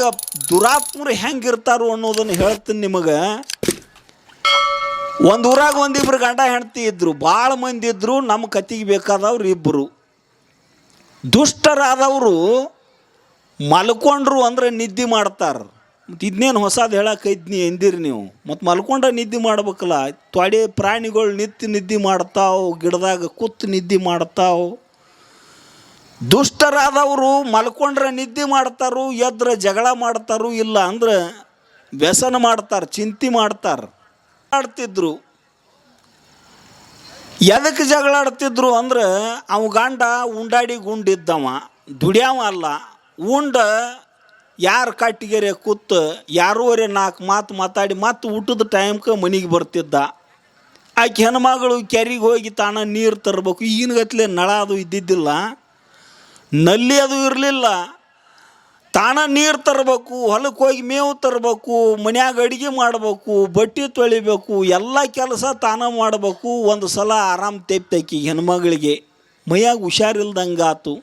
ಮನ್ಯಾಗ ದುರಾತ್ಮರು ಹೆಂಗಿರ್ತಾರೋ ಅನ್ನೋದನ್ನು ಹೇಳ್ತೀನಿ ನಿಮಗೆ. ಒಂದು ಊರಾಗ ಒಂದಿಬ್ರು ಗಂಡ ಹೆಂಡತಿ ಇದ್ರು ಭಾಳ ಮಂದಿ ಇದ್ರು ನಮ್ಮ ಕತ್ತಿಗೆ ಬೇಕಾದವ್ರು ಇಬ್ಬರು ದುಷ್ಟರಾದವರು ಮಲ್ಕೊಂಡ್ರು ಅಂದ್ರೆ ನಿದ್ದೆ ಮಾಡ್ತಾರೆ. ಮತ್ತು ಇದನ್ನೇನು ಹೊಸದು ಹೇಳಕ್ಕೈದ್ನಿ ಎಂದಿರಿ ನೀವು. ಮತ್ತು ಮಲ್ಕೊಂಡ್ರೆ ನಿದ್ದೆ ಮಾಡ್ಬೇಕಲ್ಲ. ತೊಡೆ ಪ್ರಾಣಿಗಳು ನಿತ್ಯ ನಿದ್ದೆ ಮಾಡ್ತಾವೆ, ಗಿಡದಾಗ ಕೂತು ನಿದ್ದೆ ಮಾಡ್ತಾವು. ದುಷ್ಟರಾದವರು ಮಲ್ಕೊಂಡ್ರೆ ನಿದ್ದೆ ಮಾಡ್ತಾರು, ಎದ್ರ ಜಗಳ ಮಾಡ್ತಾರು, ಇಲ್ಲ ಅಂದ್ರೆ ವ್ಯಸನ ಮಾಡ್ತಾರೆ, ಚಿಂತೆ ಮಾಡ್ತಾರೆ. ಆಡ್ತಿದ್ರು ಎದಕ್ಕೆ ಜಗಳ ಆಡ್ತಿದ್ರು ಅಂದ್ರೆ ಅವ ಗಂಡ ಉಂಡಾಡಿ ಗುಂಡಿದ್ದವ, ದುಡಿಯವ ಅಲ್ಲ. ಉಂಡ ಯಾರ ಕಟ್ಟಿಗೆರೆ ಕೂತು ಯಾರೂವರೆ ನಾಲ್ಕು ಮಾತು ಮಾತಾಡಿ ಮತ್ತೆ ಊಟದ ಟೈಮ್ಗೆ ಮನೆಗೆ ಬರ್ತಿದ್ದ. ಆಕೆ ಹೆಣ್ಮಗಳು ಕೆರೆಗೆ ಹೋಗಿ ತಾನ ನೀರು ತರಬೇಕು ಈಗಿನಗತ್ಲೆ ನಳ ಅದು ಇದ್ದಿದ್ದಿಲ್ಲ. ನಲ್ಲಿ ಅದು ಇರಲಿಲ್ಲ. ತಾಣ ನೀರು ತರಬೇಕು ಹೊಲಕ್ಕೆ ಹೋಗಿ ಮೇವು ತರಬೇಕು, ಮನ್ಯಾಗ ಅಡುಗೆ ಮಾಡಬೇಕು, ಬಟ್ಟೆ ತೊಳಿಬೇಕು, ಎಲ್ಲ ಕೆಲಸ ತಾನ ಮಾಡಬೇಕು. ಒಂದು ಸಲ ಆರಾಮ್ ತೆಪ್ತಕ್ಕಿ ಹೆಣ್ಮಗಳಿಗೆ. ಮೈಯಾಗ ಹುಷಾರಿಲ್ದಂಗಾತು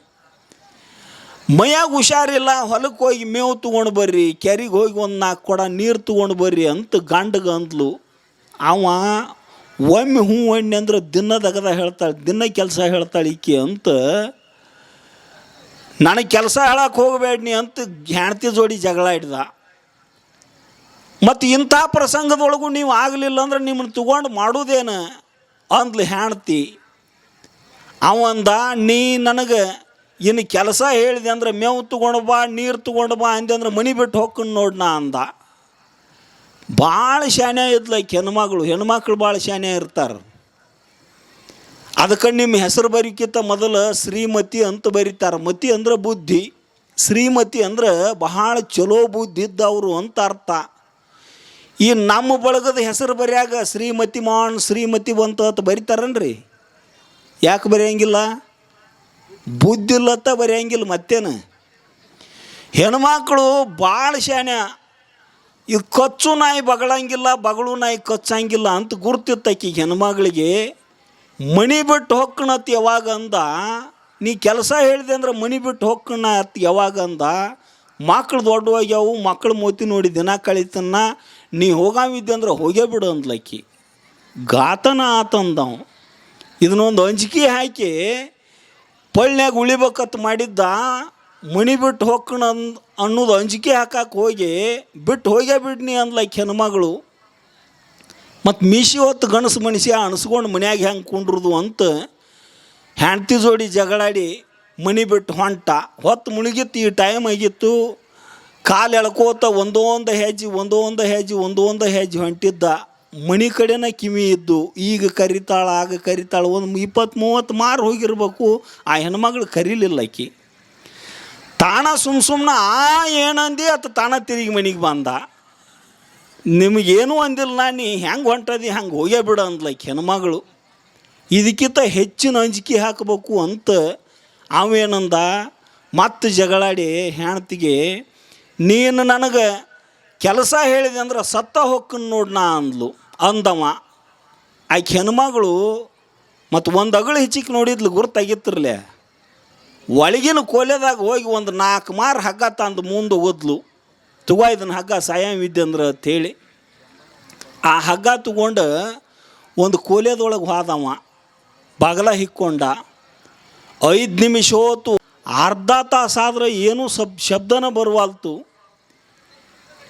ಮೈಯಾಗ ಹುಷಾರಿಲ್ಲ ಹೊಲಕ್ಕೆ ಹೋಗಿ ಮೇವು ತೊಗೊಂಡು ಬರ್ರಿ, ಕೆರೆಗೆ ಹೋಗಿ ಒಂದು ನಾಲ್ಕು ಕೊಡ ನೀರು ತೊಗೊಂಡು ಬರ್ರಿ ಅಂತ ಗಂಡಗ ಅಂದ್ಲು. ಅವ ಒಮ್ಮೆ ಹೂ ಒಣ್ಣೆ ಅಂದ್ರೆ ದಿನದಗದ ಹೇಳ್ತಾಳೆ, ದಿನ ಕೆಲಸ ಹೇಳ್ತಾಳೆ ಈಕೆ ಅಂತ ನನಗೆ ಕೆಲಸ ಹೇಳಕ್ಕೆ ಹೋಗಬೇಡ್ನಿ ಅಂತ ಹೆಣ್ತಿ ಜೋಡಿ ಜಗಳ ಹಿಡ್ದ ಮತ್ತು ಇಂಥ ಪ್ರಸಂಗದೊಳಗೂ ನೀವು ಆಗಲಿಲ್ಲ ಅಂದ್ರೆ ನಿಮ್ಮನ್ನು ತಗೊಂಡು ಮಾಡೋದೇನು? ಅಂದ್ಲು ಹೆಣ್ತಿ ಅವಂದ, ನೀ ನನಗೆ ಇನ್ನು ಕೆಲಸ ಹೇಳಿದೆ ಅಂದ್ರೆ ಮೇವು ತೊಗೊಂಡು ಬಾ, ನೀರು ತೊಗೊಂಡು ಬಾ ಅಂದೆ ಅಂದ್ರೆ ಮನೆ ಬಿಟ್ಟು ಹೋಗ್ಕೊಂಡು ನೋಡ್ನ ಅಂದ. ಭಾಳ ಶಾನೆ ಇದ್ಲೈಕ್ ಹೆಣ್ಮಗಳು. ಹೆಣ್ಮಕ್ಳು ಭಾಳ ಶಾನೆ ಇರ್ತಾರೆ. ಅದಕ್ಕೆ ನಿಮ್ಮ ಹೆಸರು ಬರೀಕಿಂತ ಮೊದಲು ಶ್ರೀಮತಿ ಅಂತ ಬರೀತಾರೆ. ಮತಿ ಅಂದ್ರೆ ಬುದ್ಧಿ. ಶ್ರೀಮತಿ ಅಂದ್ರೆ ಬಹಳ ಚಲೋ ಬುದ್ಧಿ ಇದ್ದವರು ಅಂತ ಅರ್ಥ. ಈ ನಮ್ಮ ಬಳಗದ ಹೆಸರು ಬರೆಯಾಗ ಶ್ರೀಮತಿ ಮಾನ್, ಶ್ರೀಮತಿ ಬಂತು ಅಂತ ಬರೀತಾರನ್ರಿ? ಯಾಕೆ ಬರೆಯಂಗಿಲ್ಲ? ಬುದ್ಧಿ ಇಲ್ಲತ್ತ ಬರೆಯಂಗಿಲ್ಲ ಮತ್ತೇನು? ಹೆಣ್ಮಕ್ಳು ಭಾಳ ಶಾಣ್ಯ. ಇದು ಕಚ್ಚು ನಾಯಿ ಬಗಳಂಗಿಲ್ಲ, ಬಗಳು ನಾಯಿ ಕಚ್ಚಂಗಿಲ್ಲ ಅಂತ ಗುರ್ತಿತ್ತಕ್ಕಿ ಹೆಣ್ಮಗಳಿಗೆ. ಮಣಿ ಬಿಟ್ಟು ಹೊಕ್ಕಣತ್ ಯಾವಾಗ ಅಂದ? ನೀ ಕೆಲಸ ಹೇಳಿದೆ ಅಂದ್ರೆ ಮಣಿ ಬಿಟ್ಟು ಹೊಕ್ಕಣ ಯಾವಾಗ ಅಂದ? ಮಕ್ಳು ದೊಡ್ಡವಾಗ್ಯಾವು ಮಕ್ಳು ಮೋತಿ ನೋಡಿ ದಿನ ಕಳೀತನ್ನ, ನೀ ಹೋಗಾವಿದ್ದೆ ಅಂದ್ರೆ ಹೋಗೇ ಬಿಡು ಅಂದ್ಲಕ್ಕಿ. ಗಾತನ ಆತಂದವ. ಇದನ್ನೊಂದು ಅಂಜಿಕೆ ಹಾಕಿ ಪಳ್ಳ್ಯಾಗ ಉಳಿಬೇಕತ್ ಮಾಡಿದ್ದ ಮಣಿ ಬಿಟ್ಟು ಹೊಕ್ಕಣ ಅನ್ನೋದು ಅಂಜಿಕೆ ಹಾಕಕ್ಕೆ ಹೋಗಿ, ಬಿಟ್ಟು ಹೋಗೇ ಬಿಡ್ನಿ ಅಂದ್ಲಕ್ಕಿ ಹೆಣ್ಮಗಳು ಮತ್ತು ಮೀಸಿ ಹೊತ್ತು ಗಣಸು ಮನುಷ್ಯ ಅಣಸ್ಕೊಂಡು ಮನ್ಯಾಗ ಹೆಂಗೆ ಕುಂಡ್ರದು ಅಂತ ಹೆಂಡ್ತಿ ಜೋಡಿ ಜಗಳಾಡಿ ಮನಿ ಬಿಟ್ಟು ಹೊಂಟ. ಹೊತ್ತು ಮುಳುಗಿತ್ತು, ಈ ಟೈಮ್ ಆಗಿತ್ತು. ಕಾಲು ಎಳ್ಕೋತ ಒಂದೊಂದು ಹೆಜ್ಜೆ ಒಂದೊಂದು ಹೆಜ್ಜೆ ಒಂದೊಂದು ಹೆಜ್ಜೆ ಹೊಂಟಿದ್ದ. ಮಣಿ ಕಡೆನ ಕಿವಿ ಇದ್ದು, ಈಗ ಕರಿತಾಳ, ಆಗ ಕರಿತಾಳ, ಒಂದು ಇಪ್ಪತ್ತು ಮೂವತ್ತು ಮಾರು ಹೋಗಿರ್ಬೇಕು. ಆ ಹೆಣ್ಮಗಳು ಕರೀಲಿಲ್ಲ ಆಕಿ. ತಾಣ ಸುಮ್ ಸುಮ್ಮನೆ ಆ ಏನಂದಿ ಅತ್ತ ತಾಣ ತಿರುಗಿ ಮನೆಗೆ ಬಂದ. ನಿಮಗೇನು ಅಂದಿಲ್ಲ, ನೀ ಹೆಂಗೆ ಹೊಂಟದಿ, ಹಂಗೆ ಹೋಗೇ ಬಿಡು ಅಂದ್ಲೈಕ್ ಹೆಣ್ಮಗಳು. ಇದಕ್ಕಿಂತ ಹೆಚ್ಚಿನ ಅಂಜಿಕೆ ಹಾಕಬೇಕು ಅಂತ ಅವೇನಂದ? ಮತ್ತೆ ಜಗಳಾಡಿ ಹೆಣ್ತಿಗೆ, ನೀನು ನನಗೆ ಕೆಲಸ ಹೇಳಿದೆ ಅಂದ್ರೆ ಸತ್ತ ಹೊಕ್ಕನ್ ನೋಡಿ ನಾ ಅಂದ್ಲು, ಅಂದವ. ಆ ಹೆಣ್ಮಗಳು ಮತ್ತು ಒಂದು ಅಗಳು ಹೆಚ್ಚಿಗೆ ನೋಡಿದ್ಲು ಗುರ್ತಾಗಿತ್ತಿರಲೇ. ಒಳಗಿನ ಕೋಲೆದಾಗ ಹೋಗಿ ಒಂದು ನಾಲ್ಕು ಮಾರು ಹಗ್ಗ ತಂದು ಮುಂದೆ ಓದ್ಲು ತಗೋ ಇದನ್ನು ಹಗ್ಗ ಸಾಯಂ ಇದ್ದೆ ಅಂದ್ರೆ ಅಂಥೇಳಿ ಆ ಹಗ್ಗ ತಗೊಂಡು ಒಂದು ಕೋಲೆದೊಳಗೆ ಹೋದವ, ಬಾಗಲ ಹಿಕ್ಕೊಂಡ. ಐದು ನಿಮಿಷ ಹೋತು ಅರ್ಧ ತಾಸಾದ್ರೆ ಏನೂ ಸಬ್ ಶಬ್ದನ ಬರುವಲ್ತು.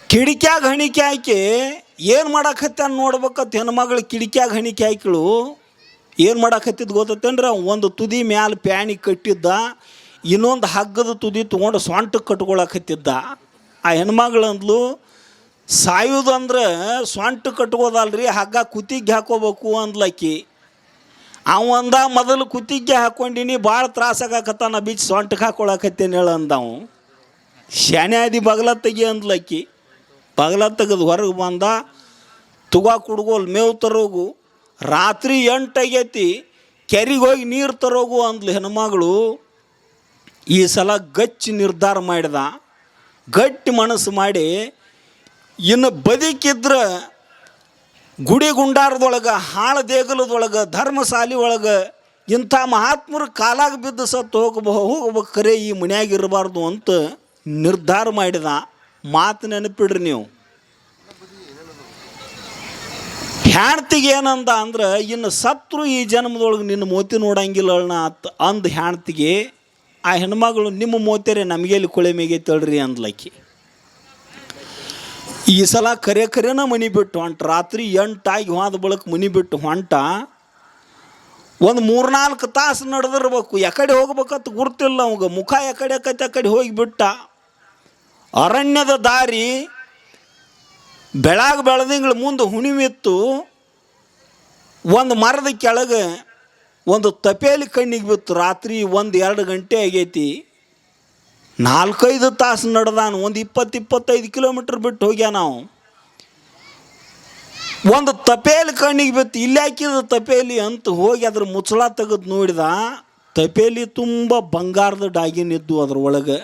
ಕಿಡಿಕ್ಯಾಗ ಹಣಿಕೆ ಹಾಕಿ ಏನು ಮಾಡಾಕತ್ತಾನ ನೋಡ್ಬೇಕತ್ ಹೆಣ್ಮಗಳು ಕಿಡಿಕ್ಯಾಗ ಹಣಿಕೆ ಹಾಕಿಳು, ಏನು ಮಾಡಾಕತ್ತಿದ್ದು ಗೊತ್ತೇನ್ರಿ ಒಂದು ತುದಿ ಮ್ಯಾಲ ಪ್ಯಾಣಿ ಕಟ್ಟಿದ್ದ, ಇನ್ನೊಂದು ಹಗ್ಗದ ತುದಿ ತೊಗೊಂಡು ಸೊಂಟಕ್ಕೆ ಕಟ್ಕೊಳಕತ್ತಿದ್ದ. ಆ ಹೆಣ್ಮಗಳಂದ್ಲು ಸಾಯೋದಂದ್ರೆ ಸೊಂಟ ಕಟ್ಕೋದಲ್ರಿ ಹಗ್ಗ ಕುತ್ತಿಗೆ ಹಾಕೋಬೇಕು ಅಂದ್ಲಕ್ಕಿ. ಅವಂದ ಮೊದಲು ಕುತ್ತಿಗೆ ಹಾಕ್ಕೊಂಡಿನಿ ಭಾಳ ತ್ರಾಸಾಗಕತ್ತಾನ ಬೀಚ್ ಸೊಂಟಕ್ಕೆ ಹಾಕೊಳಕತ್ತೇನೆ ಹೇಳ ಅಂದವು. ಶಾನ್ಯಾದಿ ಬಗಲ ತೆಗಿ ಅಂದ್ಲಕ್ಕಿ. ಬಗಲ ತೆಗೆದು ಹೊರಗೆ ಬಂದ, ತುಗ ಕುಡ್ಗೋಲ್ ಮೇವು ತರೋಗು. ರಾತ್ರಿ ಎಂಟಾಗೈತಿ, ಕೆರಿಗೆ ಹೋಗಿ ನೀರು ತರೋಗು ಅಂದ್ಲು ಹೆಣ್ಮಗಳು. ಈ ಸಲ ಗಚ್ಚಿ ನಿರ್ಧಾರ ಮಾಡಿದ. ಗಟ್ಟಿ ಮನಸ್ಸು ಮಾಡಿ, ಇನ್ನು ಬದುಕಿದ್ರೆ ಗುಡಿ ಗುಂಡಾರದೊಳಗೆ ಹಾಳ ದೇಗುಲದೊಳಗೆ ಧರ್ಮಶಾಲಿ ಒಳಗೆ ಇಂಥ ಮಹಾತ್ಮರ ಕಾಲಾಗ ಬಿದ್ದು ಸತ್ತು ಹೋಗಬ, ಹೋಗ್ಬೇಕು ಕರೆ ಈ ಮನೆಯಾಗಿರಬಾರ್ದು ಅಂತ ನಿರ್ಧಾರ ಮಾಡಿದ. ಮಾತು ನೆನಪಿಡ್ರಿ ನೀವು. ಹ್ಯಾಣ್ತಿಗೆ ಏನಂದ ಅಂದ್ರೆ, ಇನ್ನು ಸತ್ರು ಈ ಜನ್ಮದೊಳಗೆ ನಿನ್ನ ಮೋತಿ ನೋಡಂಗಿಲ್ಲ ಅಂದ ಹೆಣ್ತಿಗೆ ಆ ಹೆಣ್ಮಗಳು ನಿಮ್ಮ ಮೋತೇರೆ ನಮಗೆ ಇಲ್ಲಿ ಕೊಳೆ ಮೇಗೆ ತಳ್ರಿ ಅಂದ್ಲಕ್ಕಿ. ಈ ಸಲ ಕರೆ ಕರೆನ ಮನಿ ಬಿಟ್ಟು ಹೊಂಟ, ರಾತ್ರಿ ಎಂಟಾಗಿ ಹೋದ ಬಳಕ ಮನಿ ಬಿಟ್ಟು ಹೊಂಟ, ಒಂದು ಮೂರ್ನಾಲ್ಕು ತಾಸು ನಡೆದಿರ್ಬೇಕು. ಎಕಡೆ ಹೋಗ್ಬೇಕಂತ ಗುರ್ತಿಲ್ಲ ಅವಾಗ. ಮುಖ ಎಕಡೆ ಆಕೈತೆ, ಆ ಕಡೆ ಹೋಗಿಬಿಟ್ಟ ಅರಣ್ಯದ ದಾರಿ ಬೆಳಗ್ಗೆ ಬೆಳೆದಿಂಗಳ ಮುಂದೆ ಹುಣಿವಿತ್ತು. ಒಂದು ಮರದ ಕೆಳಗೆ ಒಂದು ತಪೇಲಿ ಕಣ್ಣಿಗೆ ಬಿತ್ತು, ರಾತ್ರಿ ಒಂದು ಎರಡು ಗಂಟೆ ಆಗೈತಿ. ನಾಲ್ಕೈದು ತಾಸು ನಡೆದಾನು, ಒಂದು ಇಪ್ಪತ್ತು, ಇಪ್ಪತ್ತೈದು ಕಿಲೋಮೀಟ್ರ್ ಬಿಟ್ಟು ಹೋಗ್ಯಾ ನಾವು ಒಂದು ತಪೇಲಿ ಕಣ್ಣಿಗೆ ಬಿತ್ತು, ಇಲ್ಲಿ ಹಾಕಿದ ತಪೇಲಿ ಅಂತ ಹೋಗಿ ಅದ್ರ ಮುಚ್ಚಳ ತೆಗೆದು ನೋಡಿದ ತಪೇಲಿ ತುಂಬ ಬಂಗಾರದ ಡಾಗಿನಿದ್ದು ಅದ್ರ ಒಳಗೆ.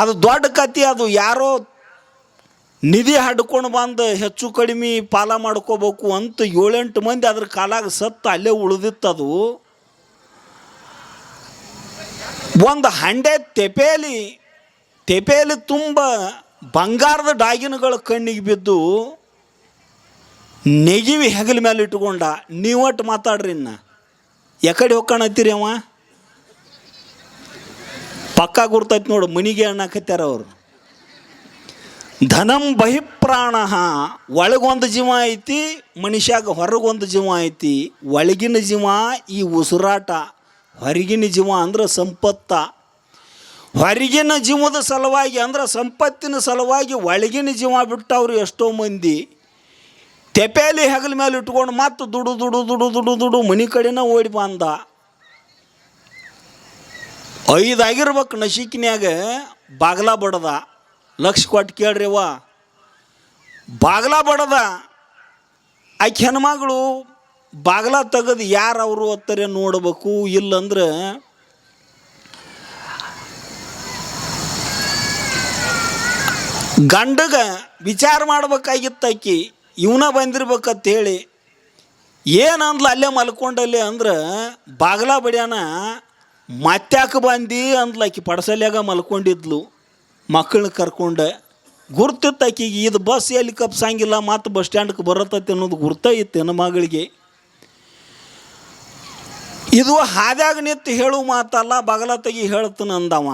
ಅದು ದೊಡ್ಡ ಕತಿ ಅದು ಯಾರೋ ನಿಧಿ ಹಡ್ಕೊಂಡು ಬಂದು ಹೆಚ್ಚು ಕಡಿಮೆ ಪಾಲ ಮಾಡ್ಕೋಬೇಕು ಅಂತ ಏಳೆಂಟು ಮಂದಿ ಅದ್ರ ಕಾಲಾಗ ಸತ್ತು ಅಲ್ಲೇ ಉಳಿದಿತ್ತದು ಒಂದು ಹಂಡೆ ತೆಪೇಲಿ ತೆಪೇಲಿ ತುಂಬ ಬಂಗಾರದ ಡಾಗಿನಗಳ ಕಣ್ಣಿಗೆ ಬಿದ್ದು ನೆಗಿವಿ ಹೆಗಲ ಮೇಲೆ ಇಟ್ಕೊಂಡ. ನೀವಟ್ಟು ಮಾತಾಡ್ರಿ ಇನ್ನ. ಎಕಡೆ ಹೋಗ್ಕೊಂಡತ್ತೀರಿ ಅವ? ಪಕ್ಕ ಗುರ್ತೈತಿ ನೋಡು, ಮನಿಗೆ ಅನ್ನಕತ್ಯಾರ ಅವರು. ಧನಂ ಬಹಿಪ್ರಾಣ, ಒಳಗೊಂದು ಜೀವ ಐತಿ, ಮನುಷ್ಯಾಗ ಹೊರಗೊಂದು ಜೀವ ಐತಿ, ಒಳಗಿನ ಜೀವ ಈ ಉಸಿರಾಟ, ಹೊರಗಿನ ಜೀವ ಅಂದ್ರೆ ಸಂಪತ್ತ. ಹೊರಗಿನ ಜೀವದ ಸಲುವಾಗಿ ಅಂದ್ರೆ ಸಂಪತ್ತಿನ ಸಲುವಾಗಿ ಒಳಗಿನ ಜೀವ ಬಿಟ್ಟವ್ರು ಎಷ್ಟೋ ಮಂದಿ. ತೆಪೇಲಿ ಹೆಗಲ ಮೇಲೆ ಇಟ್ಕೊಂಡು ಮತ್ತು ದುಡು ದುಡು ದುಡು ದುಡು ದುಡು ಮನೆ ಕಡೆನ ಓಡಿ ಬಂದ. ಐದಾಗಿರ್ಬೇಕು ನಶಿಕಿನ್ಯಾಗ ಬಾಗ್ಲ ಬಡದ. ಲಕ್ಷ ಕೊಟ್ಟು ಕೇಳ್ರಿ ಅವ್ವ. ಬಾಗ್ಲ ಬಡದ. ಆಕೆ ಹೆಣ್ಮಗಳು ಬಾಗ್ಲ ತೆಗೆದು ಯಾರು ಅವರು ಒತ್ತರೆ ನೋಡಬೇಕು, ಇಲ್ಲಂದ್ರೆ ಗಂಡಗ ವಿಚಾರ ಮಾಡ್ಬೇಕಾಗಿತ್ತಾಕಿ ಇವನ ಬಂದಿರ್ಬೇಕಂತೇಳಿ. ಏನಂದ್ಲ ಅಲ್ಲೇ ಮಲ್ಕೊಂಡಲ್ಲಿ ಅಂದ್ರೆ, ಬಾಗ್ಲ ಬಡ್ಯಾನ ಮತ್ತ್ಯಾಕೆ ಬಂದು? ಅಂದ್ಲಾಕಿ ಪಡಸಲ್ಯಾಗ ಮಲ್ಕೊಂಡಿದ್ಲು. ಮಕ್ಕಳನ್ನ ಕರ್ಕೊಂಡೆ ಗುರ್ತಿತ್ತು ಆಕೆಗೆ, ಇದು ಬಸ್ ಎಲ್ಲಿ ಕಪ್ಸಂಗಿಲ್ಲ, ಮತ್ತು ಬಸ್ ಸ್ಟ್ಯಾಂಡ್ಗೆ ಬರತ್ತೈತೆ ಅನ್ನೋದು ಗುರ್ತೈತೆ ನನ್ನ ಮಗಳಿಗೆ. ಇದು ಹಾದ್ಯಾಗ ನಿಂತು ಹೇಳು ಮಾತಲ್ಲ, ಬಗಲ ತೆಗಿ ಹೇಳ್ತಾನೆ ಅಂದವ.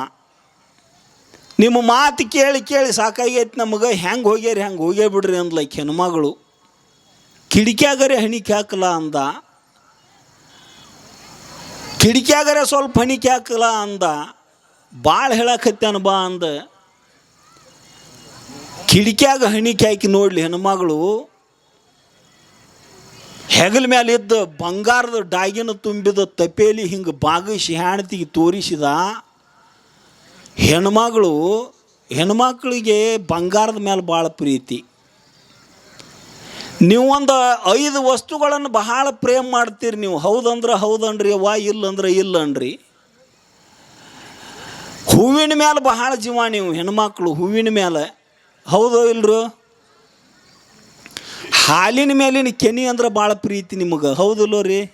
ನಿಮ್ಮ ಮಾತು ಕೇಳಿ ಕೇಳಿ ಸಾಕಾಗೈತೆ ನಮಗೆ, ಹೆಂಗೆ ಹೋಗ್ಯಾರಿ, ಹೆಂಗೆ ಹೋಗ್ಯೇ ಬಿಡ್ರಿ ಅಂದ್ಲ ಹೆಣ್ಮಗಳು ಕಿಡಿಕ್ಯಾಗರೆ ಹಣಿಕೆ ಹಾಕಲ್ಲ ಅಂದ. ಕಿಡಿಕ್ಯಾಗರೆ ಸ್ವಲ್ಪ ಹಣಿಕೆ ಹಾಕಲ್ಲ ಅಂದ. ಭಾಳ ಹೇಳಕತ್ಯಾನ ಬಾ ಅಂದ. ಕಿಡಿಕ್ಯಾಗ ಹಣಿಕೆ ಹಾಕಿ ನೋಡ್ಲಿ ಹೆಣ್ಮಗಳು, ಹೆಗಲ ಮೇಲೆ ಇದ್ದ ಬಂಗಾರದ ಡಾಗಿನ ತುಂಬಿದ ತಪೇಲಿ ಹಿಂಗೆ ಬಾಗಿಸಿ ಹೆಣ್ತಿಗೆ ತೋರಿಸಿದ ಹೆಣ್ಮಗಳು, ಹೆಣ್ಮಕ್ಳಿಗೆ ಬಂಗಾರದ ಮೇಲೆ ಭಾಳ ಪ್ರೀತಿ. ನೀವು ಒಂದು ಐದು ವಸ್ತುಗಳನ್ನು ಬಹಳ ಪ್ರೇಮ್ ಮಾಡ್ತೀರಿ ನೀವು. ಹೌದಂದ್ರೆ ಹೌದನ್ರಿ ವಾ ಇಲ್ಲಂದ್ರೆ ಇಲ್ಲನ್ರಿ. ಹೂವಿನ ಮೇಲೆ ಬಹಳ ಜೀವ ನೀವು ಹೆಣ್ಮಕ್ಳು, ಹೂವಿನ ಮೇಲೆ ಹೌದೋ ಇಲ್ರು? ಹಾಲಿನ ಮೇಲಿನ ಕೆನಿ ಅಂದ್ರೆ ಭಾಳ ಪ್ರೀತಿ ನಿಮಗೆ. ಹೌದಿಲ್ಲೋ ರೀ?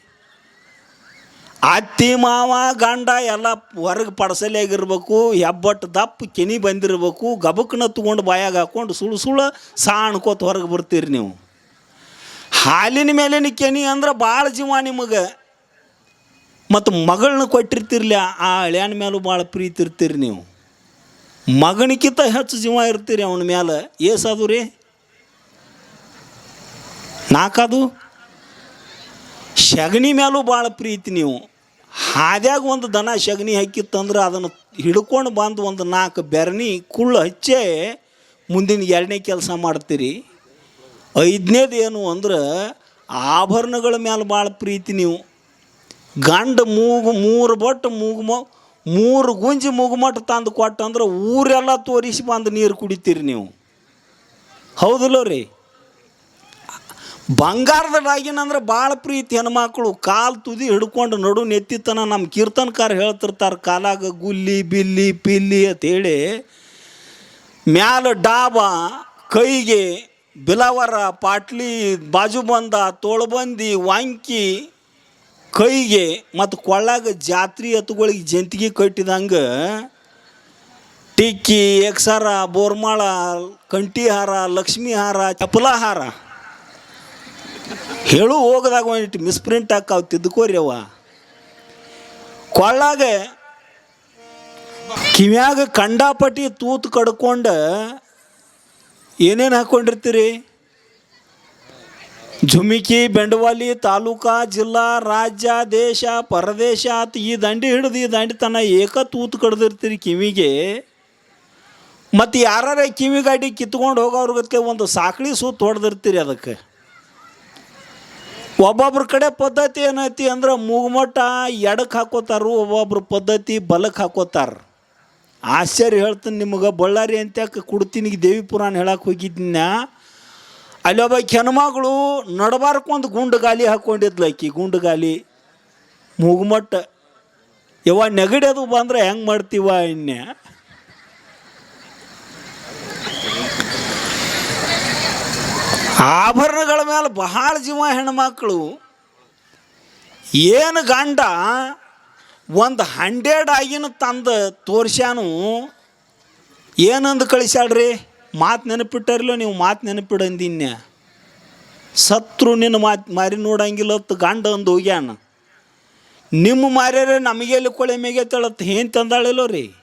ಅತ್ತಿ ಮಾವ ಗಂಡ ಎಲ್ಲ ಹೊರಗೆ ಪಡಸಲಿಯಾಗಿರ್ಬೇಕು ಹೆಬ್ಬಟ್ಟು ದಪ್ಪ ಕೆನಿ ಬಂದಿರಬೇಕು, ಗಬಕ್ನ ತಗೊಂಡು ಬಾಯಾಗ ಹಾಕ್ಕೊಂಡು ಸುಳು ಸುಳು ಸಾಣ್ಕೋತ ಹೊರಗೆ ಬರ್ತೀರಿ ನೀವು. ಹಾಲಿನ ಮೇಲಿನ ಕೆನಿ ಅಂದ್ರೆ ಭಾಳ ಜೀವ ನಿಮಗೆ. ಮತ್ತು ಮಗಳನ್ನ ಕೊಟ್ಟಿರ್ತಿರ್ಲಿ ಆ ಹಳ್ಯಾನ ಮೇಲೂ ಭಾಳ ಪ್ರೀತಿ ಇರ್ತೀರಿ ನೀವು. ಮಗನಿಗಿಂತ ಹೆಚ್ಚು ಜೀವ ಇರ್ತೀರಿ ಅವನ ಮ್ಯಾಲೆ. ಏಸದು ರೀ? ನಾಲ್ಕದು ಶಗಣಿ ಮೇಲೂ ಭಾಳ ಪ್ರೀತಿ ನೀವು. ಹಾದ್ಯಾಗ ಒಂದು ದನ ಶಗಣಿ ಹಾಕಿತ್ತಂದ್ರೆ ಅದನ್ನು ಹಿಡ್ಕೊಂಡು ಬಂದು ಒಂದು ನಾಲ್ಕು ಬೆರಣಿ ಕುಳ್ಳು ಹಚ್ಚೇ ಮುಂದಿನ ಎರಡನೇ ಕೆಲಸ ಮಾಡ್ತೀರಿ. ಐದನೇದು ಏನು ಅಂದ್ರೆ ಆಭರಣಗಳ ಮೇಲೆ ಭಾಳ ಪ್ರೀತಿ ನೀವು. ಗಂಡ ಮೂಗು, ಮೂರು ಬೊಟ್ಟು ಮೂಗು ಮೂರು ಗುಂಜಿ ಮುಗುಮಟ್ಟು ತಂದು ಕೊಟ್ಟು ಅಂದ್ರೆ ಊರೆಲ್ಲ ತೋರಿಸಿ ಬಂದು ನೀರು ಕುಡಿತೀರಿ ನೀವು. ಹೌದಲ್ಲೋ ರೀ? ಬಂಗಾರದ ಅಂದ್ರೆ ಭಾಳ ಪ್ರೀತಿ ಹೆಣ್ಮಕ್ಳು. ಕಾಲು ತುದಿ ಹಿಡ್ಕೊಂಡು ನಡು ನೆತ್ತಿತನ ನಮ್ಮ ಕೀರ್ತನಕಾರ ಹೇಳ್ತಿರ್ತಾರೆ, ಕಾಲಾಗ ಗುಲ್ಲಿ, ಬಿಲ್ಲಿ, ಪಿಲ್ಲಿ ಅಂತೇಳಿ ಮ್ಯಾಲ ಡಾಬ, ಕೈಗೆ ಬಿಲವರ, ಪಾಟ್ಲಿ ಬಾಜುಬಂದ ತೋಳ್ಬಂದಿ ವಾಂಕಿ ಕೈಗೆ ಮತ್ತು ಕೊಳ್ಳಾಗ ಜಾತ್ರೆ ಎತ್ತುಗಳಿಗೆ ಜಂತಿಗೆ ಕಟ್ಟಿದಂಗೆ ಟಿಕ್ಕಿ, ಎಕ್ಸಾರ, ಬೋರ್ಮಾಳ ಕಂಟಿ ಹಾರ ಲಕ್ಷ್ಮೀ ಹಾರ ಹೇಳು ಹೋಗದಾಗ ಒಂದಿಟ್ಟು ಮಿಸ್ಪ್ರಿಂಟ್ ಹಾಕಾವ್ ತಿದ್ದುಕೋರಿ ಅವ ಕೊಳ್ಳಾಗ ಕಿವ್ಯಾಗ ಕಂಡಾಪಟ್ಟಿ ತೂತು ಕಡ್ಕೊಂಡು ಏನೇನು ಹಾಕ್ಕೊಂಡಿರ್ತೀರಿ ಜುಮಿಕಿ ಬೆಂಡವಾಲಿ ತಾಲೂಕಾ, ಜಿಲ್ಲಾ, ರಾಜ್ಯ, ದೇಶ ಪರದೇಶ ಆತ ಈ ದಂಡಿ ಹಿಡಿದು ಈ ದಂಡಿ ತನ ಏಕ ತೂತು ಕಡ್ದಿರ್ತೀರಿ ಕಿವಿಗೆ. ಮತ್ತು ಯಾರ ಕಿವಿ ಗಾಡಿ ಕಿತ್ಕೊಂಡು ಹೋಗೋರ್ಗಕ್ಕೆ ಒಂದು ಸಾಕಳಿ ಸೂತ್ ಹೊಡೆದಿರ್ತೀರಿ ಅದಕ್ಕೆ. ಒಬ್ಬೊಬ್ರ ಕಡೆ ಪದ್ಧತಿ ಏನೈತಿ ಅಂದ್ರೆ ಮೂಗುಮಟ್ಟ ಎಡಕ್ಕೆ ಹಾಕೋತಾರು, ಒಬ್ಬೊಬ್ರು ಪದ್ಧತಿ ಬಲಕ್ಕೆ ಹಾಕೋತಾರ. ಆಶ್ಚರ್ಯ ಹೇಳ್ತೀನಿ ನಿಮಗೆ, ಬಳ್ಳಾರಿ ಅಂತ್ಯಾಕೆ ಕುಡ್ತೀನಿ, ದೇವಿ ಪುರಾಣ ಹೇಳಕ್ಕೆ ಹೋಗಿದ್ನ? ಅಲ್ಲಿ ಒಬ್ಬ ಹೆಣ್ಮಗಳು ನಡಬಾರ್ಕೊಂದು ಗುಂಡು ಗಾಲಿ ಹಾಕ್ಕೊಂಡಿದ್ಲು ಆಕಿ. ಗುಂಡು ಗಾಲಿ ಮೂಗುಮಟ್ಟ. ಯಾವ ನೆಗಡಿ ಅದು ಬಂದ್ರೆ ಹೆಂಗೆ ಮಾಡ್ತೀವ ಇನ್ನೆ? ಆಭರಣಗಳ ಮೇಲೆ ಬಹಳ ಜೀವ ಹೆಣ್ಮಕ್ಳು. ಏನು ಗಂಡ ಒಂದು ಹಂಡ್ರೆಡ್ ಆಗಿನ ತಂದು ತೋರ್ಸ್ಯಾನು. ಏನಂದು ಕಳಿಸ್ಯಾಳ್ರಿ? ಮಾತು ನೆನಪಿಟ್ಟರ್ಲೋ ನೀವು ಮಾತು ನೆನಪಿಡಂದಿನ್ಯ? ಸತ್ರು ನಿನ್ನ ಮಾತು ಮಾರಿ ನೋಡಂಗಿಲ್ಲ ಗಂಡ ಅಂದು ಹೋಗ್ಯಾನ. ನಿಮ್ಮ ಮಾರ್ಯಾರೆ ನಮಗೆ ಎಲ್ಲಿ ಕೊಳೆ ಮೇಗೆ ತಳತ್ತು ಏನು ತಂದಾಳಿಲ್ಲೋ ರೀ?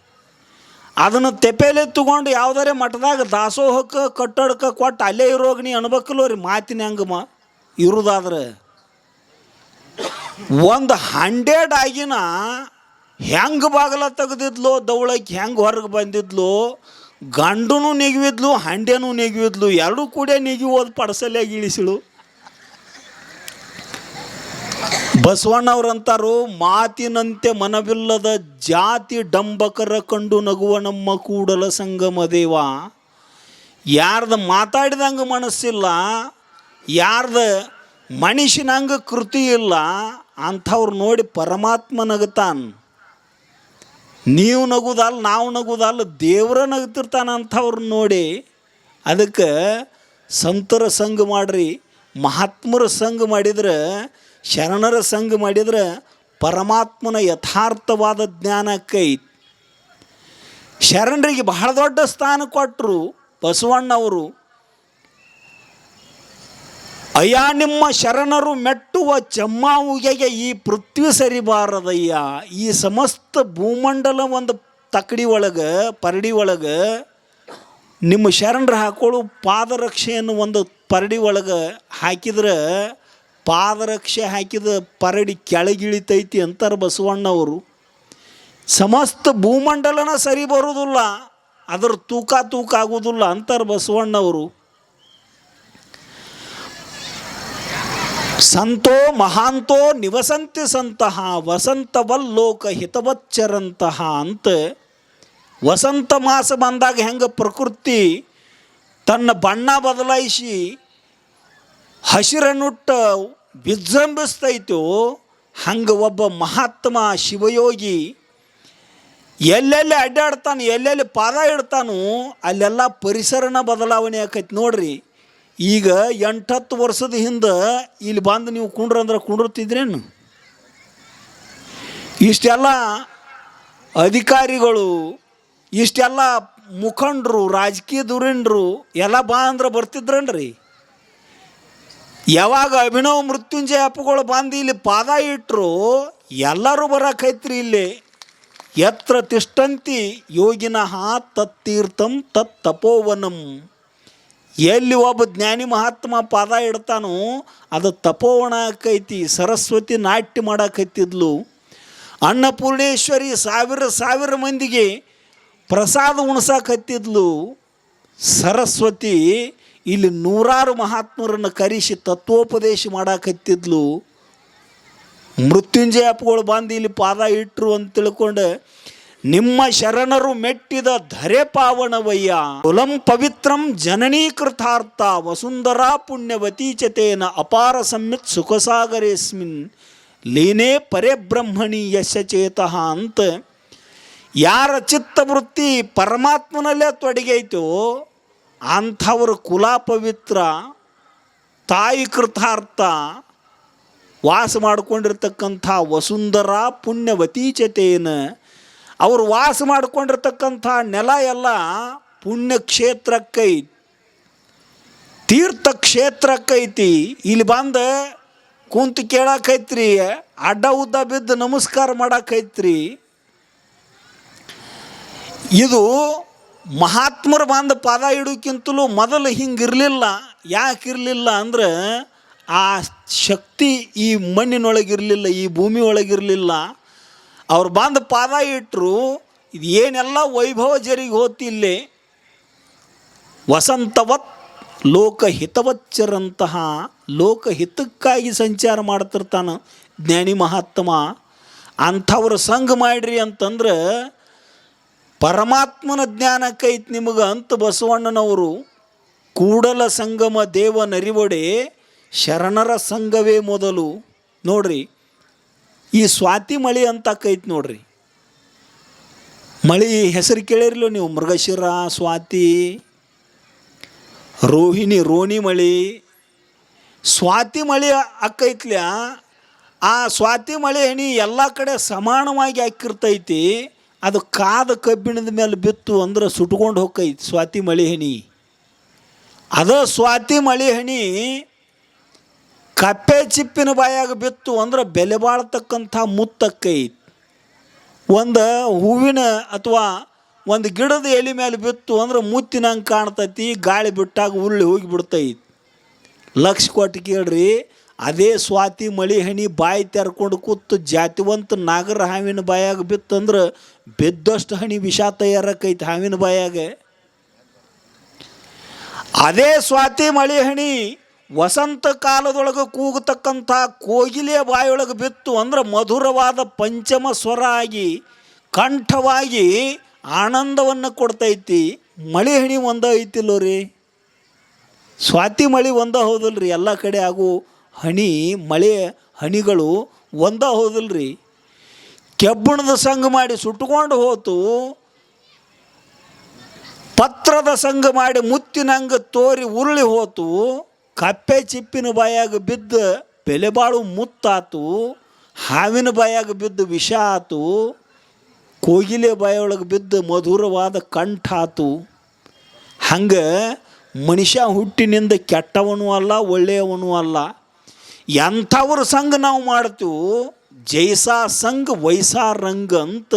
ಅದನ್ನು ತೆಪೇಲೆ ತಗೊಂಡು ಯಾವುದಾರೆ ಮಠದಾಗ ದಾಸೋಹಕ್ಕೆ ಕಟ್ಟಡಕ್ಕೆ ಕೊಟ್ಟು ಅಲ್ಲೇ ಇರೋಗ ನೀ ಅನ್ಬೇಕಲ್ಲೋ ರೀ ಮಾತಿನ ಹಂಗೆ ಮಾ? ಇರುದಾದ್ರೆ ಒಂದು ಹಂಡ್ರೆಡ್ ಆಗಿನ ಹೆಂಗೆ ಬಾಗಲ ತೆಗೆದಿದ್ಲು, ದೌಳಕ್ಕೆ ಹೆಂಗೆ ಹೊರಗೆ ಬಂದಿದ್ಲು ಗಂಡನೂ ನೆಗಿವಿದ್ಲು ಹಂಡೆನೂ ನೆಗಿವಿದ್ಲು ಎರಡೂ ಕೂಡ ನೆಗಿ ಹೋದ್ ಪಡಸಲ್ಯಾಗ ಇಳಿಸಿಳು. ಬಸವಣ್ಣವ್ರಂತಾರು ಮಾತಿನಂತೆ ಮನವಿಲ್ಲದ ಜಾತಿ ಡಂಬಕರ ಕಂಡು ನಗುವ ನಮ್ಮ ಕೂಡಲ ಸಂಗಮ ದೇವ. ಯಾರ್ದ ಮಾತಾಡಿದಂಗೆ ಮನಸ್ಸಿಲ್ಲ, ಯಾರ್ದ ಮನುಷ್ಯನಂಗೆ ಕೃತಿ ಇಲ್ಲ, ಅಂಥವ್ರು ನೋಡಿ ಪರಮಾತ್ಮ ನಗುತ್ತಾನ ನೀವು ನಗುದಲ್ಲ ನಾವು ನಗುದಲ್ಲ ದೇವ್ರ ನಗ್ತಿರ್ತಾನ ಅಂಥವ್ರು ನೋಡಿ ಅದಕ್ಕೆ ಸಂತರ ಸಂಘ ಮಾಡ್ರಿ, ಮಹಾತ್ಮರ ಸಂಘ ಮಾಡಿದ್ರೆ, ಶರಣರ ಸಂಘ ಮಾಡಿದ್ರೆ ಪರಮಾತ್ಮನ ಯಥಾರ್ಥವಾದ ಜ್ಞಾನ ಕೈತ್ ಶರಣರಿಗೆ ಬಹಳ ದೊಡ್ಡ ಸ್ಥಾನ ಕೊಟ್ಟರು ಬಸವಣ್ಣವರು. ಅಯ್ಯ, ನಿಮ್ಮ ಶರಣರು ಮೆಟ್ಟುವ ಚೆಮ್ಮಾವುಗೆಗೆ ಈ ಪೃಥ್ವಿ ಸರಿಬಾರದಯ್ಯ. ಈ ಸಮಸ್ತ ಭೂಮಂಡಲ ಒಂದು ತಕಡಿ ಒಳಗೆ, ಪರಡಿ ಒಳಗೆ, ನಿಮ್ಮ ಶರಣರು ಹಾಕೊಳ್ಳೋ ಪಾದರಕ್ಷೆಯನ್ನು ಒಂದು ಪರಡಿ ಒಳಗೆ ಹಾಕಿದ್ರೆ, ಪಾದರಕ್ಷೆ ಹಾಕಿದ ಪರಡಿ ಕೆಳಗಿಳಿತೈತಿ ಅಂತಾರೆ ಬಸವಣ್ಣವರು. ಸಮಸ್ತ ಭೂಮಂಡಲನ ಸರಿ ಬರೋದಿಲ್ಲ ಅದರ ತೂಕ ತೂಕ ಆಗೋದಿಲ್ಲ ಅಂತಾರೆ ಬಸವಣ್ಣವರು. ಸಂತೋ ಮಹಾಂತೋ ನಿವಸಂತಿ ಸಂತಹ ವಸಂತವಲ್ಲೋಕ ಹಿತವಚ್ಚರಂತಹ ಅಂತ ವಸಂತ ಮಾಸ ಬಂದಾಗ ಹೆಂಗೆ ಪ್ರಕೃತಿ ತನ್ನ ಬಣ್ಣ ಬದಲಾಯಿಸಿ ಹಸಿರನ್ನುಟ್ಟ ವಿಜೃಂಭಿಸ್ತೈತೋ, ಹಂಗೆ ಒಬ್ಬ ಮಹಾತ್ಮ ಶಿವಯೋಗಿ ಎಲ್ಲೆಲ್ಲಿ ಅಡ್ಡಾಡ್ತಾನೆ, ಎಲ್ಲೆಲ್ಲಿ ಪಾದ ಇಡ್ತಾನೋ, ಅಲ್ಲೆಲ್ಲ ಪರಿಸರನ ಬದಲಾವಣೆ ಆಕೈತಿ ನೋಡ್ರಿ. ಈಗ ಎಂಟತ್ತು ವರ್ಷದ ಹಿಂದೆ ಇಲ್ಲಿ ಬಂದು ನೀವು ಕುಂಡ್ರಂದ್ರೆ ಕುಂಡ್ರತಿದ್ರೇನು? ಇಷ್ಟೆಲ್ಲ ಅಧಿಕಾರಿಗಳು, ಇಷ್ಟೆಲ್ಲ ಮುಖಂಡರು, ರಾಜಕೀಯ ಧುರೀಣರು ಎಲ್ಲ ಬಾ ಅಂದ್ರೆ ಬರ್ತಿದ್ರನ್ರಿ? ಯಾವಾಗ ಅಭಿನವ್ ಮೃತ್ಯುಂಜಯ ಅಪ್ಪುಗಳು ಬಂದು ಇಲ್ಲಿ ಪಾದ ಇಟ್ಟರು ಎಲ್ಲರೂ ಬರಕೈತ್ರಿ ಇಲ್ಲಿ. ಎತ್ರ ತಿಷ್ಟಂತಿ ಯೋಗಿನಃ ತತ್ತೀರ್ಥಂ ತತ್ ತಪೋವನಂ. ಎಲ್ಲಿ ಒಬ್ಬ ಜ್ಞಾನಿ ಮಹಾತ್ಮ ಪಾದ ಇಡ್ತಾನೋ, ಅದು ತಪೋವಣ ಆಕೈತಿ, ಸರಸ್ವತಿ ನಾಟ್ಯ ಮಾಡಾಕೈತಿದ್ಲು ಅನ್ನಪೂರ್ಣೇಶ್ವರಿ ಸಾವಿರ ಸಾವಿರ ಮಂದಿಗೆ ಪ್ರಸಾದ ಉಣ್ಸಾಕತ್ತಿದ್ಲು. ಸರಸ್ವತಿ ಇಲ್ಲಿ ನೂರಾರು ಮಹಾತ್ಮರನ್ನು ಕರೆಸಿ ತತ್ವೋಪದೇಶ ಮಾಡಾಕತ್ತಿದ್ಲು. ಮೃತ್ಯುಂಜಯ ಅಪ್ಪಗಳು ಬಂದು ಇಲ್ಲಿ ಪಾದ ಇಟ್ಟರು ಅಂತ ತಿಳ್ಕೊಂಡು ನಿಮ್ಮ ಶರಣರು ಮೆಟ್ಟಿದ ಧರೆ ಪಾವನವಯ್ಯ ಕುಲಂ ಪವಿತ್ರಂ ಜನನೀಕೃತಾರ್ಥ ವಸುಂಧರಾ ಪುಣ್ಯವತಿ ಚತೇನ ಅಪಾರ ಸಂಯುತ್ ಸುಖಸಾಗರೇಸ್ಮಿನ್. ಲೀನೇ ಪರೇಬ್ರಹ್ಮಣಿ ಯಶಚೇತಃ ಅಂತ. ಯಾರ ಚಿತ್ತವೃತ್ತಿ ಪರಮಾತ್ಮನಲ್ಲೇ ತೊಡಗೈತೋ, ಅಂಥವ್ರ ಕುಲ ಪವಿತ್ರ ತಾಯಿ ಕೃತಾರ್ಥ, ವಾಸ ಮಾಡಿಕೊಂಡಿರ್ತಕ್ಕಂಥ ವಸುಂಧರಾ ಪುಣ್ಯವತೀಚತೇನ ಅವರು ವಾಸ ಮಾಡಿಕೊಂಡಿರ್ತಕ್ಕಂಥ ನೆಲ ಎಲ್ಲ ಪುಣ್ಯಕ್ಷೇತ್ರಕ್ಕೈತಿ ತೀರ್ಥ ಕ್ಷೇತ್ರಕ್ಕೈತಿ ಇಲ್ಲಿ ಬಂದು ಕುಂತು ಕೇಳಾಕೈತ್ರಿ, ಅಡ್ಡ ಉದ್ದ ಬಿದ್ದು ನಮಸ್ಕಾರ ಮಾಡಾಕೈತ್ರಿ. ಇದು ಮಹಾತ್ಮರು ಬಂದ ಪದ ಇಡೋಕ್ಕಿಂತಲೂ ಮೊದಲು ಹಿಂಗಿರಲಿಲ್ಲ. ಯಾಕಿರಲಿಲ್ಲ ಅಂದ್ರೆ ಆ ಶಕ್ತಿ ಈ ಮಣ್ಣಿನೊಳಗಿರಲಿಲ್ಲ, ಈ ಭೂಮಿ ಒಳಗಿರಲಿಲ್ಲ ಅವ್ರು ಬಂದು ಪಾದ ಇಟ್ಟರು ಇದು ಏನೆಲ್ಲ ವೈಭವ ಜರಿಗೆ ಹೋತಿಲ್ಲಿ ವಸಂತವತ್ ಲೋಕಹಿತವಚ್ಚರಂತಹ ಲೋಕಹಿತಕ್ಕಾಗಿ ಸಂಚಾರ ಮಾಡ್ತಿರ್ತಾನೆ ಜ್ಞಾನಿ ಮಹಾತ್ಮ. ಅಂಥವ್ರ ಸಂಘ ಮಾಡ್ರಿ ಅಂತಂದ್ರೆ ಪರಮಾತ್ಮನ ಜ್ಞಾನಕ್ಕೈತಿ ನಿಮಗೆ ಅಂತ ಬಸವಣ್ಣನವರು ಕೂಡಲ ಸಂಗಮ ದೇವ ನರಿವಡೆ ಶರಣರ ಸಂಘವೇ ಮೊದಲು. ನೋಡ್ರಿ ಈ ಸ್ವಾತಿ ಮಳಿ ಅಂತ ಕೈತಿ ನೋಡ್ರಿ. ಮಳಿ ಹೆಸರು ಕೇಳಿರ್ಲಿಲ್ಲ ನೀವು, ಮೃಗಶಿರ, ಸ್ವಾತಿ, ರೋಹಿಣಿ, ರೋಣಿ ಮಳಿ. ಸ್ವಾತಿ ಮಳಿ ಅಕ್ಕೈತ್ಲ್ಯ ಆ ಸ್ವಾತಿ ಮಳೆ ಹಣಿ ಎಲ್ಲ ಕಡೆ ಸಮಾನವಾಗಿ ಹಾಕಿರ್ತೈತಿ. ಅದು ಕಾದ ಕಬ್ಬಿಣದ ಮೇಲೆ ಬಿತ್ತು ಅಂದ್ರೆ ಸುಟ್ಕೊಂಡು ಹೋಗೈತಿ ಸ್ವಾತಿ ಮಳೆ ಹನಿ ಅದ ಸ್ವಾತಿ ಮಳೆ ಹನಿ ಕಪ್ಪೆ ಚಿಪ್ಪಿನ ಬಾಯಾಗ ಬಿತ್ತು ಅಂದ್ರೆ ಬೆಲೆ ಬಾಳ್ತಕ್ಕಂಥ ಮುತ್ತಕ್ಕೈ. ಒಂದು ಹೂವಿನ ಅಥವಾ ಒಂದು ಗಿಡದ ಎಲೆ ಮೇಲೆ ಬಿತ್ತು ಅಂದ್ರೆ ಮುತ್ತಿನಂಗೆ ಕಾಣ್ತೈತಿ, ಗಾಳಿ ಬಿಟ್ಟಾಗ ಉರುಳಿ ಹೋಗಿ ಬಿಡ್ತೈತಿ. ಲಕ್ಷ ಕೊಟ್ಟು ಕೇಳ್ರಿ, ಅದೇ ಸ್ವಾತಿ ಮಳಿ ಹಣಿ ಬಾಯಿ ತೆರ್ಕೊಂಡು ಕೂತು ಜಾತಿವಂತ ನಾಗರ ಹಾವಿನ ಬಾಯಾಗ ಬಿತ್ತಂದ್ರೆ ಬಿದ್ದಷ್ಟು ಹಣಿ ವಿಷ ತಯಾರಕ್ಕೈತಿ ಹಾವಿನ ಬಾಯಾಗ. ಅದೇ ಸ್ವಾತಿ ಮಳಿ ಹಣಿ ವಸಂತ ಕಾಲದೊಳಗೆ ಕೂಗತಕ್ಕಂಥ ಕೋಗಿಲೆಯ ಬಾಯೊಳಗೆ ಬಿತ್ತು ಅಂದ್ರೆ ಮಧುರವಾದ ಪಂಚಮ ಸ್ವರ ಆಗಿ, ಕಂಠವಾಗಿ ಆನಂದವನ್ನು ಕೊಡ್ತೈತಿ. ಮಳೆ ಹಣಿ ಒಂದ ಐತಿಲ್ಲೋ ಸ್ವಾತಿ ಮಳೆ ಒಂದ ಹೌದಲ್ರಿ ಎಲ್ಲ ಕಡೆ ಆಗು ಹಣಿ, ಮಳೆ ಹಣಿಗಳು ಒಂದ ಹೌದಲ್ರಿ ಕೆಬ್ಬಣದ ಸಂಘ ಮಾಡಿ ಸುಟ್ಕೊಂಡು ಹೋತು, ಪತ್ರದ ಸಂಘ ಮಾಡಿ ಮುತ್ತಿನಂಗೆ ತೋರಿ ಉರುಳಿ ಹೋತು ಕಪ್ಪೆ ಚಿಪ್ಪಿನ ಬಾಯಾಗ ಬಿದ್ದ ಬೆಲೆಬಾಳು ಮುತ್ತಾತು, ಹಾವಿನ ಬಾಯಾಗ ಬಿದ್ದು ವಿಷ ಆತು, ಕೋಗಿಲೆ ಬಾಯೊಳಗೆ ಬಿದ್ದು ಮಧುರವಾದ ಕಂಠ ಆತು. ಹಂಗೆ ಮನುಷ್ಯ ಹುಟ್ಟಿನಿಂದ ಕೆಟ್ಟವನು ಅಲ್ಲ, ಒಳ್ಳೆಯವನು ಅಲ್ಲ. ಎಂಥವ್ರ ಸಂಘ ನಾವು ಮಾಡ್ತೀವೋ, ಜೈಸಾ ಸಂಘ, ವೈಸಾ ರಂಗ ಅಂತ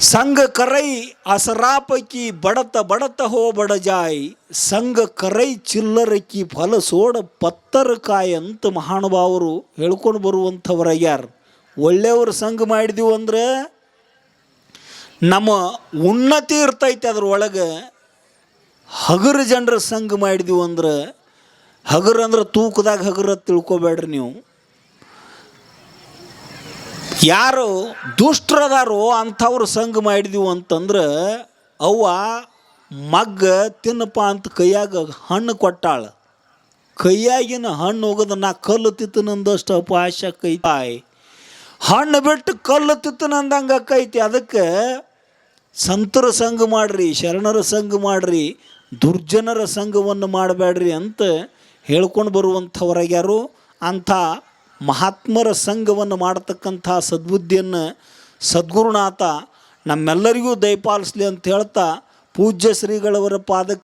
ಸಂಘ ಕರೈ ಅಸರಾಪಕಿ ಬಡತ ಬಡತ ಹೋ ಬಡಜಾಯ್, ಸಂಘ ಕರೈ ಚಿಲ್ಲರಕಿ ಫಲ ಸೋಡ ಪತ್ತರ ಕಾಯಿ ಅಂತ ಮಹಾನುಭಾವರು ಹೇಳ್ಕೊಂಡು ಬರುವಂಥವ್ರಾಗ್ಯಾರ. ಒಳ್ಳೆಯವ್ರ ಸಂಘ ಮಾಡಿದೀವಿ ಅಂದ್ರೆ ನಮ್ಮ ಉನ್ನತಿ ಇರ್ತೈತೆ ಅದ್ರೊಳಗೆ ಹಗರು ಜನರ ಸಂಘ ಮಾಡಿದೀವಿ ಅಂದ್ರೆ, ಹಗರು ಅಂದ್ರೆ ತೂಕದಾಗ ಹಗರ ತಿಳ್ಕೊಬೇಡ್ರಿ ನೀವು. ಯಾರು ದುಷ್ಟ್ರದಾರೋ ಅಂಥವ್ರು ಸಂಘ ಮಾಡಿದೀವಿ ಅಂತಂದ್ರೆ ಅವ್ವ ಮಗ್ಗ ತಿನ್ನಪ್ಪ ಅಂತ ಕೈಯಾಗ ಹಣ್ಣು ಕೊಟ್ಟಾಳ. ಕೈಯಾಗಿನ ಹಣ್ಣು ಹೋಗೋದು ನಾ ಕಲ್ಲು ತಿತ್ತನಂದಷ್ಟು ಕೈ ಕೈತಾಯ್. ಹಣ್ಣು ಬಿಟ್ಟು ಕಲ್ಲು ತಿತ್ತನಂದಂಗೆ ಅಕ್ಕೈತಿ ಅದಕ್ಕೆ ಸಂತರ ಸಂಘ ಮಾಡ್ರಿ, ಶರಣರ ಸಂಘ ಮಾಡ್ರಿ, ದುರ್ಜನರ ಸಂಘವನ್ನು ಮಾಡಬೇಡ್ರಿ ಅಂತ ಹೇಳ್ಕೊಂಡು ಬರುವಂಥವ್ರಾಗ್ಯಾರು ಅಂಥ ಮಹಾತ್ಮರ ಸಂಘವನ್ನು ಮಾಡತಕ್ಕಂಥ ಸದ್ಬುದ್ಧಿಯನ್ನು ಸದ್ಗುರುನಾಥ ನಮ್ಮೆಲ್ಲರಿಗೂ ದಯಪಾಲಿಸ್ಲಿ ಅಂತ ಹೇಳ್ತಾ ಪೂಜ್ಯ ಶ್ರೀಗಳವರ ಪಾದಕ್ಕೆ